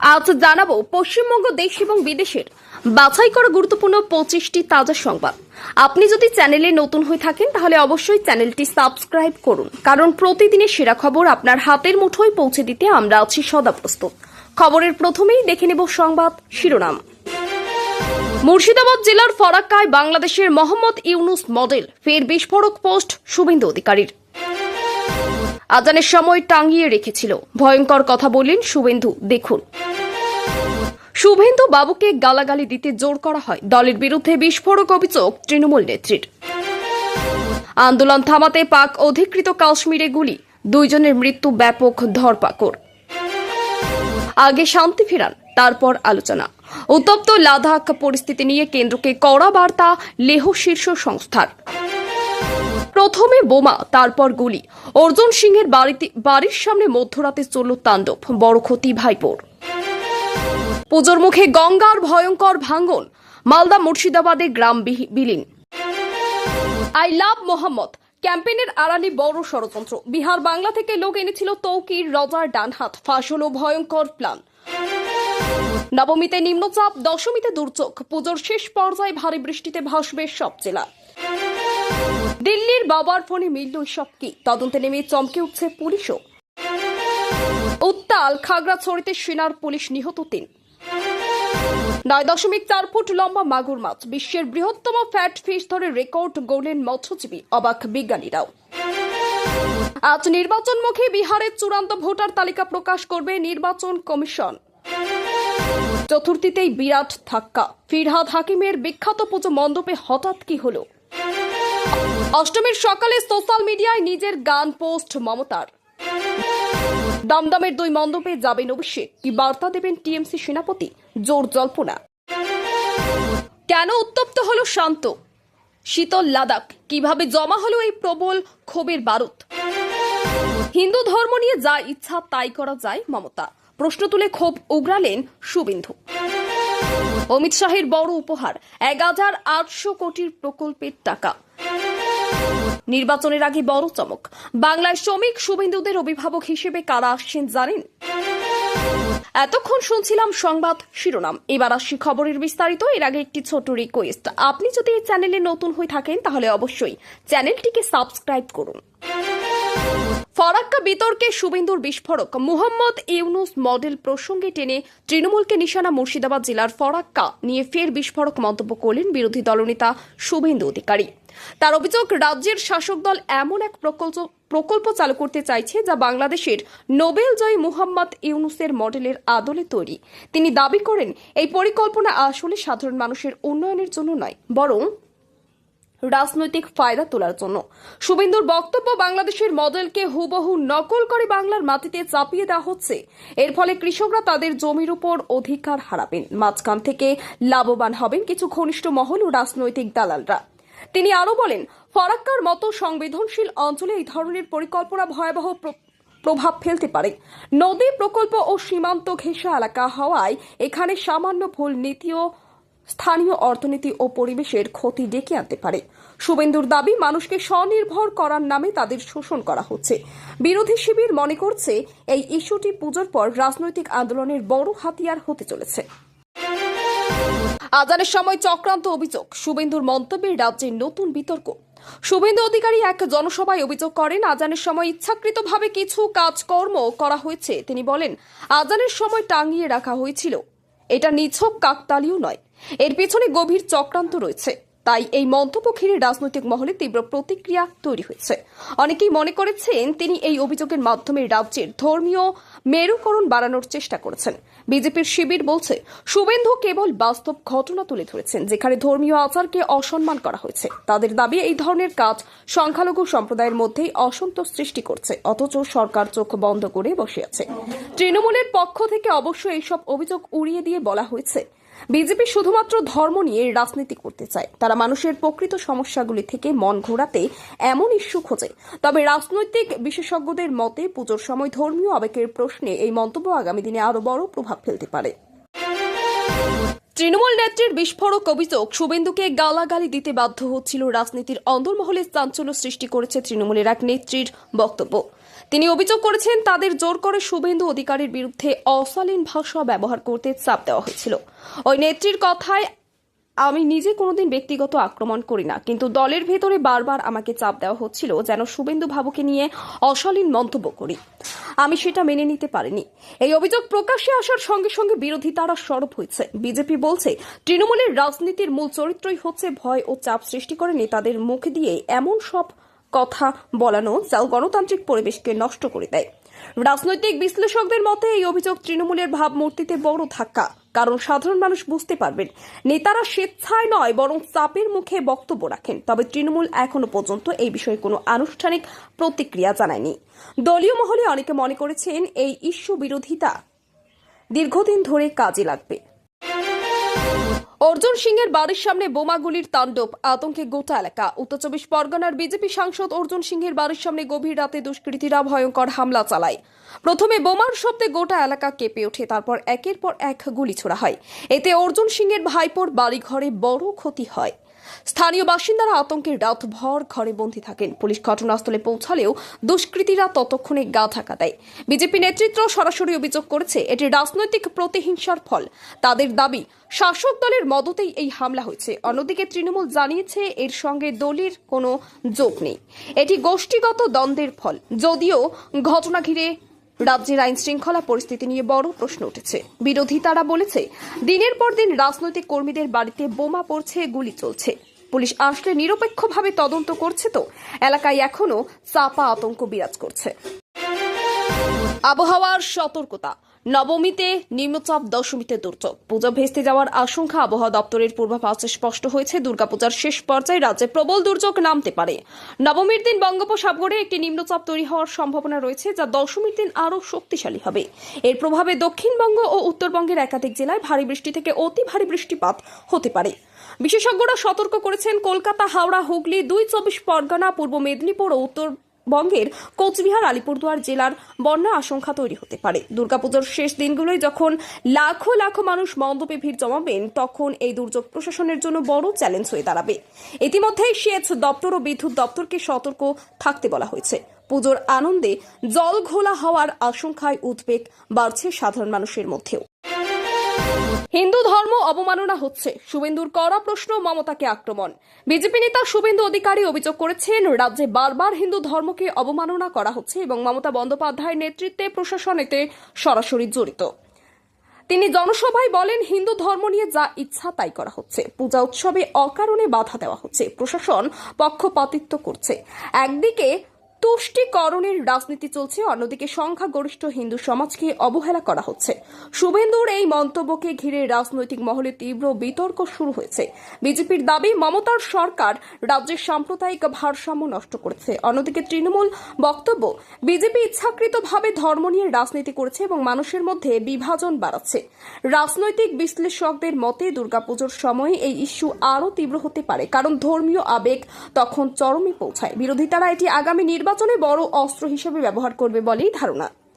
আজ জানাব পশ্চিমবঙ্গ দেশ এবং বিদেশের বাছাই করা গুরুত্বপূর্ণ পঁচিশটি তাজা সংবাদ। আপনি যদি চ্যানেলে নতুন হয়ে থাকেন, তাহলে অবশ্যই চ্যানেলটি সাবস্ক্রাইব করুন। কারণ প্রতিদিনের সেরা খবর আপনার হাতের মুঠোয় পৌঁছে দিতে আমরা আছি সদা প্রস্তুত খবরের প্রথমেই দেখে নেব সংবাদ শিরোনাম। মুর্শিদাবাদ জেলার ফরাক্কায় বাংলাদেশের মোহাম্মদ ইউনুস মডেল ফের বিস্ফোরক পোস্ট শুভেন্দু অধিকারীর। আজানের সময় টাঙিয়ে রেখেছিল। ভয়ঙ্কর কথা বললেন শুভেন্দু, দেখুন। শুভেন্দু বাবুকে গালাগালি দিতে জোর করা হয়। দলের বিরুদ্ধে বিস্ফোরক অভিযোগ তৃণমূল নেত্রীর। আন্দোলন থামাতে পাক অধিকৃত কাশ্মীরে গুলি, দুইজনের মৃত্যু ব্যাপক ধরপাকড়। আগে শান্তি ফেরান, তারপর আলোচনা। উত্তপ্ত লাদাখ পরিস্থিতি নিয়ে কেন্দ্রকে কড়া বার্তা লেহ শীর্ষ সংস্থার। প্রথমে বোমা, তারপর গুলি। অর্জুন সিংয়ের বাড়িতে বাড়ির সামনে মধ্যরাতে চলল তাণ্ডব। বড় ক্ষতি ভাইপোর। পুজোর মুখে গঙ্গার ভয়ঙ্কর ভাঙ্গন মালদা মুর্শিদাবাদে গ্রাম বিলীন। I love Muhammad. ক্যাম্পেইনের আড়ালে বড় ষড়যন্ত্র। বিহার বাংলা থেকে লোক এনেছিল তৌকির, রজার ডানহাত। ফাঁস হল ভয়ঙ্কর প্ল্যান। নবমীতে নিম্নচাপ, দশমীতে দুর্যোগ। পুজোর শেষ পর্যায়ে ভারী বৃষ্টিতে ভাসবে সব জেলা। দিল্লির বাবার ফোনে মিলল সব কি? তদন্তে নেমে চমকে উঠছে পুলিশও। উত্তাল খাগড়াছড়িতে সেনার পুলিশ নিহত তিন। নয় দশমিক চার ফুট লম্বা মাগুর মাছ, বিশ্বের বৃহত্তম ফ্যাট ফিশ ধরে রেকর্ড গড়লেন মৎস্যজীবী, অবাক বিজ্ঞানীরাও। আজ নির্বাচনমুখী বিহারের চূড়ান্ত ভোটার তালিকা প্রকাশ করবে নির্বাচন কমিশন। চতুর্থীতেই বিরাট ধাক্কা। ফিরহাদ হাকিমের বিখ্যাত পুজো মণ্ডপে হঠাৎ কি হলো? অষ্টমীর সকালে সোশ্যাল মিডিয়ায় নিজের গান পোস্ট মমতার। দমদমের দুই মণ্ডপে যাবেন অভিষেক। কি বার্তা দেবেন টিএমসি সেনাপতি? জোর জল্পনা। কেন উত্তপ্ত হলো শান্ত? শীতল লাদাখ। কীভাবে জমা হলো এই প্রবল ক্ষোভের বারুদ? হিন্দু ধর্ম নিয়ে যা ইচ্ছা তাই করা যায় মমতা। প্রশ্ন তুলে ক্ষোভ উগরালেন শুভেন্দু। অমিত শাহের বড় উপহার। এক হাজার আটশো কোটির প্রকল্পের টাকা। নির্বাচনের আগে বড় চমক। বাংলায় শ্রমিক শুভেন্দুদের অভিভাবক হিসেবে কারা আসছেন জানেন? এতক্ষণ শুনছিলাম সংবাদ শিরোনাম। এবার আসি খবরের বিস্তারিত। এর আগে একটি ছোট রিকোয়েস্ট আপনি যদি এই চ্যানেলে নতুন হয়ে থাকেন, তাহলে অবশ্যই চ্যানেলটিকে সাবস্ক্রাইব করুন। ফরাক্কা বিতর্কে শুভেন্দুর বিস্ফোরক। মুহম্মদ ইউনুস মডেল প্রসঙ্গে টেনে তৃণমূলকে নিশানা মুর্শিদাবাদ জেলার ফরাক্কা নিয়ে ফের বিস্ফোরক মন্তব্য করলেন বিরোধী দলনেতা শুভেন্দু অধিকারী। তার অভিযোগ, রাজ্যের শাসক দল এমন এক প্রকল্প প্রকল্প চালু করতে চাইছে যা বাংলাদেশের নোবেল জয়ী মুহাম্মদ ইউনুসের মডেলের আদলে তৈরি। তিনি দাবি করেন, এই পরিকল্পনা আসলে সাধারণ মানুষের উন্নয়নের জন্য নয়, বরং রাজনৈতিক ফায়দা তোলার জন্য। শুভেন্দুর বক্তব্য বাংলাদেশের মডেলকে হুবহু নকল করে বাংলার মাটিতে চাপিয়ে দেওয়া হচ্ছে। এর ফলে কৃষকরা তাদের জমির উপর অধিকার হারাবেন। মাঝখান থেকে লাভবান হবেন কিছু ঘনিষ্ঠ মহল ও রাজনৈতিক দালালরা। তিনি আরও বলেন, ফরাক্কার মতো সংবেদনশীল অঞ্চলে এই ধরনের পরিকল্পনা ভয়াবহ প্র- প্রভাব ফেলতে পারে। নদী প্রকল্প ও সীমান্ত ঘেঁষা এলাকা হওয়ায় এখানে সামান্য ভুল নীতিও স্থানীয় অর্থনীতি ও পরিবেশের ক্ষতি ডেকে আনতে পারে। শুভেন্দুর দাবি, মানুষকে স্বনির্ভর করার নামে তাদের শোষণ করা হচ্ছে। বিরোধী শিবির মনে করছে, এই ইস্যুটি পুজোর পর রাজনৈতিক আন্দোলনের বড় হাতিয়ার হতে চলেছে। আজানের সময় চক্রান্ত অভিযোগ, শুভেন্দুর মন্তব্যে রাজ্যের নতুন বিতর্ক। শুভেন্দু অধিকারী এক জনসভায় অভিযোগ করেন, আজানের সময় ইচ্ছাকৃতভাবে কিছু কাজকর্ম করা হয়েছে। তিনি বলেন, আজানের সময় টাঙিয়ে রাখা হয়েছিল। এটা নিছক কাকতালীয় নয়। এর পেছনে গভীর চক্রান্ত রয়েছে। তাই এই মন্তব্য ঘিরে রাজনৈতিক মহলে তীব্র প্রতিক্রিয়া তৈরি হয়েছে। অনেকেই মনে করেছেন তিনি এই অভিযোগের মাধ্যমে রাজ্যের ধর্মীয় মেরুকরণ বাড়ানোর চেষ্টা করেছেন। বিজেপির শিবির বলছে, শুভেন্দু কেবল বাস্তব ঘটনা তুলে ধরেছেন, যেখানে ধর্মীয় আচারকে অসম্মান করা হয়েছে। তাদের দাবি, এই ধরনের কাজ সংখ্যালঘু সম্প্রদায়ের মধ্যেই অসন্তোষ সৃষ্টি করছে, অথচ সরকার চোখ বন্ধ করে বসে আছে। তৃণমূলের পক্ষ থেকে অবশ্য এইসব অভিযোগ উড়িয়ে দিয়ে বলা হয়েছে। বিজেপি শুধুমাত্র ধর্ম নিয়ে রাজনীতি করতে চায়। তারা মানুষের প্রকৃত সমস্যাগুলি থেকে মন ঘোরাতে এমন ইস্যু খোঁজে। তবে রাজনৈতিক বিশেষজ্ঞদের মতে পুজোর সময় ধর্মীয় আবেগের প্রশ্নে এই মন্তব্য আগামী দিনে আরও বড় প্রভাব ফেলতে পারে। তৃণমূল নেত্রীর বিস্ফোরক অভিযোগ, শুভেন্দুকে গালাগালি দিতে বাধ্য হচ্ছিল রাজনীতির অন্দরমহলে চাঞ্চল্য সৃষ্টি করেছে তৃণমূলের এক নেত্রীর বক্তব্য। তিনি অভিযোগ করেছেন, তাদের জোর করে শুভেন্দু অধিকারীর বিরুদ্ধে অশালীন ভাষা ব্যবহার করতে চাপ দেওয়া হয়েছিল। ওই নেত্রীর কথায়, আমি নিজে কোনোদিন ব্যক্তিগত আক্রমণ করি না, কিন্তু দলের ভেতরে বারবার আমাকে চাপ দেওয়া হচ্ছিল যেন শুভেন্দু ভাবুকে নিয়ে অশালীন মন্তব্য করি। আমি সেটা মেনে নিতে পারিনি। এই অভিযোগ প্রকাশ্যে আসার সঙ্গে সঙ্গে বিরোধিতারা সরব হয়েছে। বিজেপি বলছে, তৃণমূলের রাজনীতির মূল চরিত্রই হচ্ছে ভয় ও চাপ সৃষ্টি করে নেতাদের মুখ দিয়ে এমন সব কথা বলানো যা গণতান্ত্রিক পরিবেশকে নষ্ট করে দেয়। রাজনৈতিক বিশ্লেষকদের মতে এই অভিযোগ তৃণমূলের ভাবমূর্তিতে বড় ধাক্কা। কারণ সাধারণ মানুষ বুঝতে পারবেন, নেতারা স্বেচ্ছায় নয়, বরং চাপের মুখে বক্তব্য রাখেন। তবে তৃণমূল এখনও পর্যন্ত এই বিষয়ে কোনো আনুষ্ঠানিক প্রতিক্রিয়া জানায়নি। দলীয় মহলে অনেকে মনে করেছেন এই ইস্যু বিরোধিতা দীর্ঘদিন ধরে কাজে লাগবে। অর্জুন সিং এর বাড়ির সামনে বোমাগুলির তাণ্ডব, আতঙ্কে গোটা এলাকা। উত্তর চব্বিশ পরগনার বিজেপি সাংসদ অর্জুন সিংহের বাড়ির সামনে গভীর রাতে দুষ্কৃতীরা ভয়ঙ্কর হামলা চালায়। প্রথমে বোমার শব্দে গোটা এলাকা কেঁপে ওঠে, তারপর একের পর এক গুলি ছোড়া হয়। এতে অর্জুন সিং এর ভাইপোর বাড়িঘরে বড় ক্ষতি হয়। স্থানীয় বাসিন্দারা আতঙ্কের রাত ভর ঘরে বন্দী থাকেন। পুলিশ ঘটনাস্থলে পৌঁছালেও দুষ্কৃতীরা ততক্ষণে গা ঢাকা দেয়। বিজেপি নেতৃত্ব সরাসরি অভিযোগ করেছে, এটি রাজনৈতিক প্রতিহিংসার ফল। তাদের দাবি, শাসক দলের মদতেই এই হামলা হয়েছে। অন্যদিকে তৃণমূল জানিয়েছে, এর সঙ্গে দলের কোনো যোগ নেই। এটি গোষ্ঠীগত দ্বন্দ্বের ফল। যদিও ঘটনা ঘিরে রাজ্যের আইন শৃঙ্খলা পরিস্থিতি নিয়ে বড় প্রশ্ন উঠেছে। বিরোধী তারা বলেছে, দিনের পর দিন রাজনৈতিক কর্মীদের বাড়িতে বোমা পড়ছে, গুলি চলছে। পুলিশ আসলে নিরপেক্ষভাবে তদন্ত করছে তো, এলাকায় এখনও চাপা আতঙ্ক বিরাজ করছে। আবহাওয়ার সতর্কতা। নবমীতে নিম্নচাপ দশমীতে দুর্যোগ। পূজা ভেস্তে যাওয়ার আশঙ্কা আবহাওয়া দপ্তরের পূর্বাভাসে স্পষ্ট হয়েছে, দুর্গাপূজার শেষ পর্যায়ে রাজ্যে প্রবল দুর্যোগ নামতে পারে। নবমীর দিন বঙ্গোপসাগরে একটি নিম্নচাপ তৈরি হওয়ার সম্ভাবনা রয়েছে, যা দশমীর দিন আরও শক্তিশালী হবে। এর প্রভাবে দক্ষিণবঙ্গ ও উত্তরবঙ্গের একাধিক জেলায় ভারী বৃষ্টি থেকে অতি ভারী বৃষ্টিপাত হতে পারে। বিশেষজ্ঞরা সতর্ক করেছেন, কলকাতা, হাওড়া, হুগলি, দুই চব্বিশ পরগনা, পূর্ব মেদিনীপুর ও উত্তর বঙ্গের কোচবিহার আলিপুরদুয়ার জেলার বন্যা আশঙ্কা তৈরি হতে পারে। দুর্গাপুজোর শেষ দিনগুলোয় যখন লাখো লাখো মানুষ মণ্ডপে ভিড় জমাবেন, তখন এই দুর্যোগ প্রশাসনের জন্য বড় চ্যালেঞ্জ হয়ে দাঁড়াবে। ইতিমধ্যেই সেচ দপ্তর ও বিদ্যুৎ দপ্তরকে সতর্ক থাকতে বলা হয়েছে। পুজোর আনন্দে জল ঘোলা হওয়ার আশঙ্কায় উদ্বেগ বাড়ছে সাধারণ মানুষের মধ্যেও। হিন্দু ধর্ম অবমাননা হচ্ছে। শুভেন্দুর কড়া প্রশ্ন, মমতাকে আক্রমণ। বিজেপি নেতা শুভেন্দু অধিকারী অভিযোগ করেছেন, রাজ্যে বারবার হিন্দু ধর্মকে অবমাননা করা হচ্ছে এবং মমতা বন্দ্যোপাধ্যায়ের নেতৃত্বে প্রশাসন এতে সরাসরি জড়িত। তিনি জনসভায় বলেন, হিন্দু ধর্ম নিয়ে যা ইচ্ছা তাই করা হচ্ছে। পূজা উৎসবে অকারণে বাধা দেওয়া হচ্ছে। প্রশাসন পক্ষপাতিত্ব করছে। একদিকে তুষ্টিকরণের রাজনীতি চলছে, অন্যদিকে সংখ্যাগরিষ্ঠ হিন্দু সমাজকে অবহেলা করা হচ্ছে। শুভেন্দুর এই মন্তব্যকে ঘিরে রাজনৈতিক মহলে তীব্র বিতর্ক শুরু হয়েছে। বিজেপির দাবি, মমতার সরকার রাজ্যের সাম্প্রদায়িক ভারসাম্য নষ্ট করেছে। অন্যদিকে তৃণমূল বক্তব্য, বিজেপি ইচ্ছাকৃতভাবে ধর্ম নিয়ে রাজনীতি করেছে এবং মানুষের মধ্যে বিভাজন বাড়াচ্ছে। রাজনৈতিক বিশ্লেষকদের মতে, দুর্গাপুজোর সময় এই ইস্যু আরও তীব্র হতে পারে, কারণ ধর্মীয় আবেগ তখন চরমে পৌঁছায়। বিরোধিতারা এটি আগামী নির্বাচনে বড় অস্ত্র হিসেবে ব্যবহার করবে বলেই ধারণা।